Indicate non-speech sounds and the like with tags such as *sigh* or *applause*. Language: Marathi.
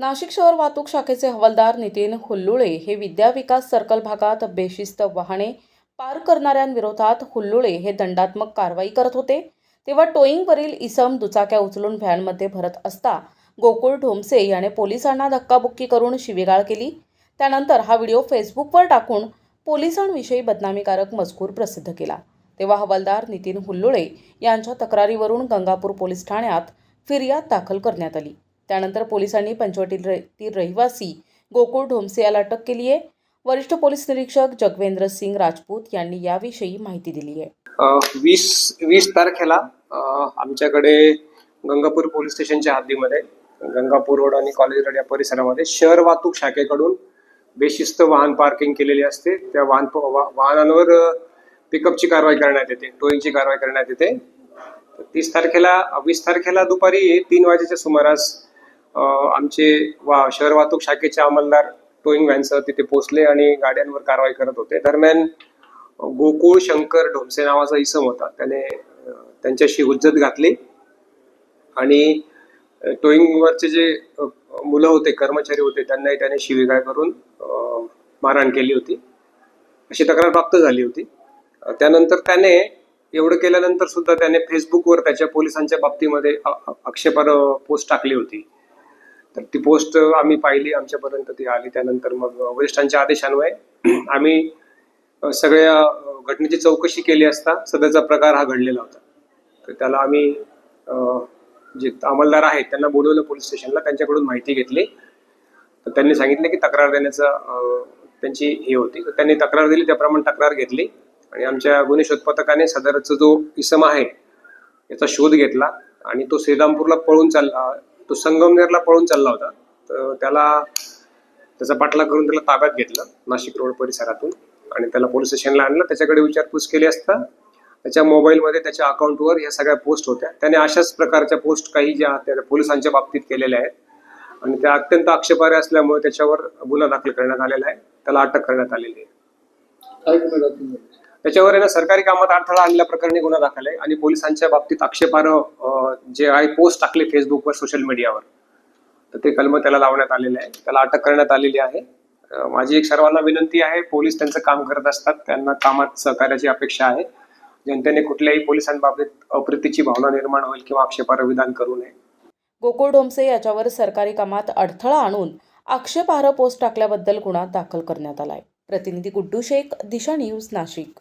नाशिक शहर वाहतूक शाखेचे हवालदार नितीन हुल्लुळे हे विद्या विकास सर्कल भागात बेशिस्त वाहने पार करणाऱ्यांविरोधात हुल्लुळे हे दंडात्मक कारवाई करत होते. तेव्हा टोईंगवरील इसम दुचाक्या उचलून व्हॅनमध्ये भरत असता गोकुळ ढोमसे याने पोलिसांना धक्काबुक्की करून शिवीगाळ केली. त्यानंतर हा व्हिडिओ फेसबुकवर टाकून पोलिसांविषयी बदनामीकारक मजकूर प्रसिद्ध केला. तेव्हा हवालदार नितीन हुल्लुळे यांच्या तक्रारीवरून गंगापूर पोलीस ठाण्यात फिर्याद दाखल करण्यात आली. त्यानंतर पोलिसांनी पंचवटीतील रहिवासी गोकुळ ढोमसे याला अटक केली आहे. वरिष्ठ पोलीस निरीक्षक जगवेंद्र सिंग राजपूत यांनी याविषयी माहिती दिली आहे. वीस वीस तारखेला आमच्याकडे गंगापूर पोलीस स्टेशनच्या हद्दीमध्ये गंगापूर रोड आणि कॉलेज रोड या परिसरामध्ये शहर वाहतूक शाखेकडून बेशिस्त वाहन पार्किंग केलेली असते. त्या वाहन वाहनांवर पिकअपची कारवाई करण्यात येते टोईंगची कारवाई करण्यात येते. तीस तारखेला वीस तारखेला दुपारी तीन वाजेच्या सुमारास आमचे वा शहर वाहतूक शाखेचे अंमलदार टोईंग व्हॅनसह तिथे पोहोचले आणि गाड्यांवर कारवाई करत होते. दरम्यान गोकुळ शंकर ढोमसे नावाचा इसम होता. त्याने त्यांच्याशी हुज्जत घातली आणि टोईंगवरचे जे मुलं होते कर्मचारी होते त्यांनाही त्याने शिवीगाळ करून मारहाण केली होती. अशी तक्रार प्राप्त झाली होती. त्यानंतर त्याने एवढं केल्यानंतर सुद्धा त्याने फेसबुकवर त्याच्या पोलिसांच्या बाबतीमध्ये आक्षेपार पोस्ट टाकली होती. तर ती पोस्ट आम्ही पाहिली आमच्यापर्यंत ती आली. त्यानंतर मग वरिष्ठांच्या आदेशान्वये *clears throat* आम्ही सगळ्या घटनेची चौकशी केली असता सध्याचा प्रकार हा घडलेला होता. तर त्याला आम्ही जे अंमलदार आहेत त्यांना बोलवलं पोलीस स्टेशनला त्यांच्याकडून माहिती घेतली. तर त्यांनी सांगितलं की तक्रार देण्याचा त्यांची हे होती. तर त्यांनी तक्रार दिली त्याप्रमाणे तक्रार घेतली. आणि आमच्या गुन्हे शोध पथकाने सदरचा जो इसम आहे याचा शोध घेतला. आणि तो श्रीरामपूरला पळून चालला तो संगमनेरला पळून चालला होता. तर त्याला त्याचा पाठलाग करून त्याला ताब्यात घेतलं नाशिक रोड परिसरातून. आणि त्याला पोलीस स्टेशनला आणलं. त्याच्याकडे विचारपूस केली असता त्याच्या मोबाईलमध्ये त्याच्या अकाउंटवर या सगळ्या पोस्ट होत्या. त्याने अशाच प्रकारच्या पोस्ट काही ज्या त्या पोलिसांच्या बाबतीत केलेल्या आहेत. आणि त्या अत्यंत आक्षेपार्ह असल्यामुळे त्याच्यावर गुन्हा दाखल करण्यात आलेला आहे. त्याला अटक करण्यात आलेली आहे. त्याच्यावर ना सरकारी कामात अडथळा आणल्या प्रकरणी गुन्हा दाखल आहे आणि पोलिसांच्या बाबतीत आक्षेपार्ह जे आहे पोस्ट टाकले फेसबुकवर सोशल मीडियावर. तर ते कलम त्याला लावण्यात आलेले आहे. त्याला अटक करण्यात आलेली आहे. माझी एक सर्वांना विनंती आहे पोलीस त्यांचं काम करत असतात त्यांना कामात सहकार्याची अपेक्षा आहे. जनतेने कुठल्याही पोलिसांबाबतीत अप्रतीची भावना निर्माण होईल किंवा आक्षेपार्ह विधान करू नये. गोकुळ डोमसे याच्यावर सरकारी कामात अडथळा आणून आक्षेपार्ह पोस्ट टाकल्याबद्दल गुन्हा दाखल करण्यात आलाय. प्रतिनिधी गुड्डू शेख दिशा न्यूज नाशिक.